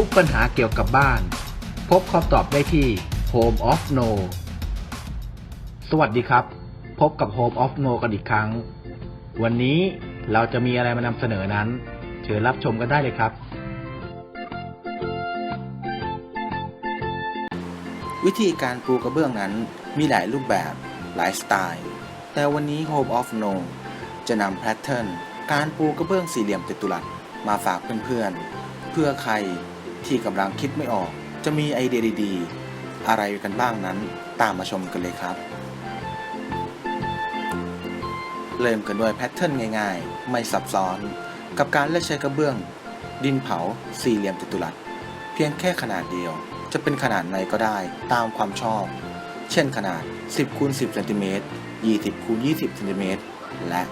ุกปัญหาเกี่ยวกับบ้าน พบคำตอบได้ที่ Home of No สวัสดีครับ พบกับ Home of No กันอีกครั้ง วันนี้เราจะมีอะไรมานำเสนอนั้น เชิญรับชมกันได้เลยครับ วิธีการปูกระเบื้องนั้นมีหลายรูปแบบหลายสไตล์ แต่วันนี้ Home of No จะนำแพทเทิร์นการปูกระเบื้องสี่เหลี่ยมจัตุรัสมาฝากเพื่อนๆเพื่อใคร ที่กำลังคิดไม่ออก จะมีไอเดียดีๆ อะไรกันบ้างนั้นตามมาชมกันเลยครับ เริ่มกันด้วยแพทเทิร์นง่ายๆ ไม่ซับซ้อน กับการเลือกใช้กระเบื้อง ดินเผาสี่เหลี่ยมจัตุรัส เพียงแค่ขนาดเดียว จะเป็นขนาดไหนก็ได้ตามความชอบ เช่นขนาด 10คูณ10เซนติเมตร20คูณ20เซนติเมตรและ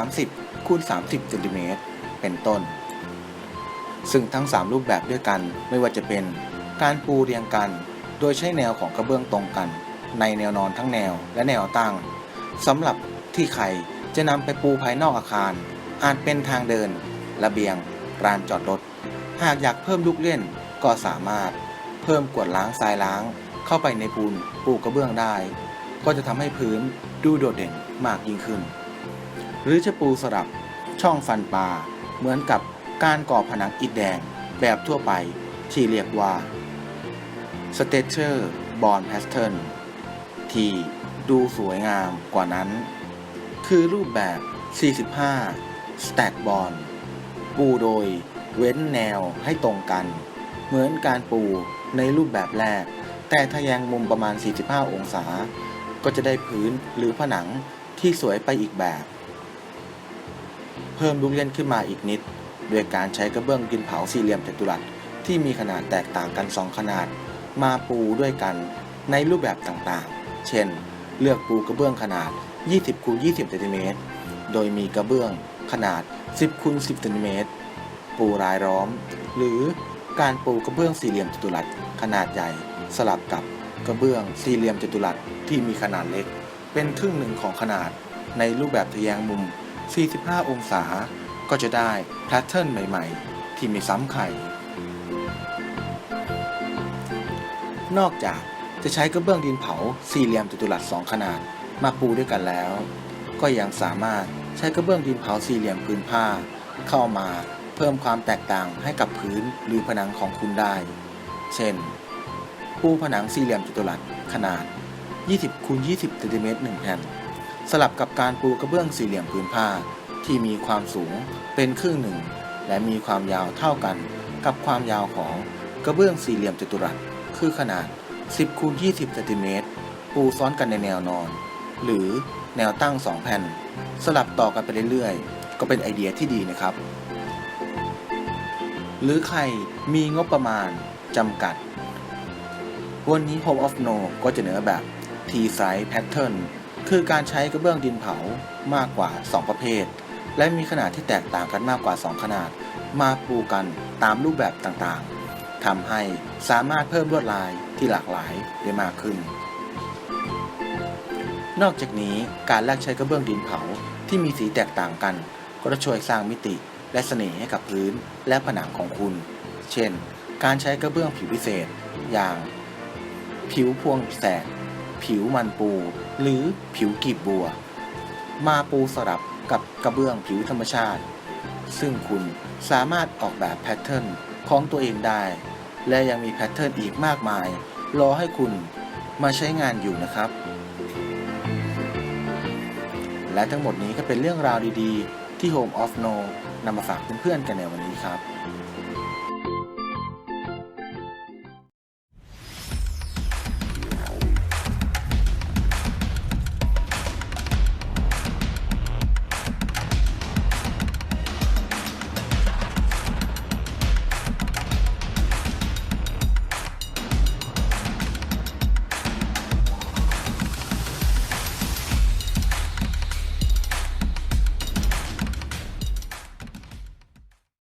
30คูณ30เซนติเมตรเป็นต้น ซึ่งทั้ง 3 รูปแบบด้วยกันไม่ว่าจะเป็นการปูเรียงกัน โดยใช้แนวของกระเบื้องตรงกัน ในแนวนอนทั้งแนวและแนวตั้งสำหรับที่ใครจะนำไปปูภายนอกอาคาร อาจเป็นทางเดิน ระเบียงลานจอดรถ หากอยากเพิ่มลูกเล่นก็สามารถ เพิ่มกวดล้างทรายล้าง เข้าไปในปูนปูกระเบื้องได้ ก็จะทำให้พื้นดูโดดเด่นมากยิ่งขึ้น หรือจะปูสลับช่องฟันปลาเหมือนกับ การก่อผนังอิฐแดงแบบทั่วไปที่เรียกว่า s t a t u r e Bond Pattern ที่ดูสวยงามกว่านั้น คือรูปแบบ 45 Stack Bond ปูโดยเว้นแนวให้ตรงกัน เหมือนการปูในรูปแบบแรก แต่ทะแยงมุมประมาณ 45 องศา ก็จะได้พื้นหรือผนังที่สวยไปอีกแบบ เพิ่มลูกเล่นขึ้นมาอีกนิด ด้วยการใช้กระเบื้องดินเผาสี่เหลี่ยมจัตุรัสที่มีขนาดแตกต่างกัน 2 ขนาด มาปูด้วยกันในรูปแบบต่างๆ เช่น เลือกปูกระเบื้องขนาด 20คูณ20เซนติเมตรโดยมีกระเบื้องขนาด 10คูณ10เซนติเมตรปูรายล้อม หรือการปูกระเบื้องสี่เหลี่ยมจัตุรัสขนาดใหญ่ สลับกับกระเบื้องสี่เหลี่ยมจัตุรัสที่มีขนาดเล็ก เป็นครึ่งหนึ่งของขนาดในรูปแบบทะแยงมุม 45 องศา ก็จะได้แพทเทิร์นใหม่ๆ ที่ไม่ซ้ำใคร นอกจากจะใช้กระเบื้องดินเผาสี่เหลี่ยมจัตุรัสสองขนาดมาปูด้วยกันแล้ว ก็ยังสามารถใช้กระเบื้องดินเผาสี่เหลี่ยมพื้นผ้า เข้ามาเพิ่มความแตกต่างให้กับพื้นหรือผนังของคุณได้ เช่น ปูผนังสี่เหลี่ยมจัตุรัสขนาด 20คูณ20เซนติเมตร1แผ่นสลับกับการปูกระเบื้องสี่เหลี่ยมพื้นผ้า ที่มีความสูงเป็นครึ่งหนึ่ง และมีความยาวเท่ากันกับความยาวของกระเบื้องสี่เหลี่ยมจัตุรัส คือขนาด 10คูณ20เซนติเมตรปูซ้อนกันในแนวนอน หรือแนวตั้ง2แผ่น สลับต่อกันไปเรื่อยๆ ก็เป็นไอเดียที่ดีนะครับ หรือใครมีงบประมาณจำกัด วันนี้ Home of No ก็จะเหนือแบบ T-size pattern คือการใช้กระเบื้องดินเผามากกว่า 2 ประเภท และมีขนาดที่แตกต่างกันมากกว่า 2 ขนาด มาปูกันตามรูปแบบต่างๆทำให้สามารถเพิ่มลวดลายที่หลากหลายได้มากขึ้น นอกจากนี้การแลกใช้กระเบื้องดินเผาที่มีสีแตกต่างกัน ก็จะช่วยสร้างมิติและเสน่ห์ให้กับพื้นและผนังของคุณ เช่น การใช้กระเบื้องผิวพิเศษ อย่าง ผิวพวงแสกผิวมันปู หรือผิวกีบบัว มาปูสลับ กับกระเบื้องผิวธรรมชาติ ซึ่งคุณสามารถออกแบบแพทเทิร์นของตัวเองได้ และยังมีแพทเทิร์นอีกมากมาย รอให้คุณมาใช้งานอยู่นะครับ และทั้งหมดนี้ก็เป็นเรื่องราวดีๆ ที่ Home of No นำมาฝากเพื่อนๆกันในวันนี้ครับ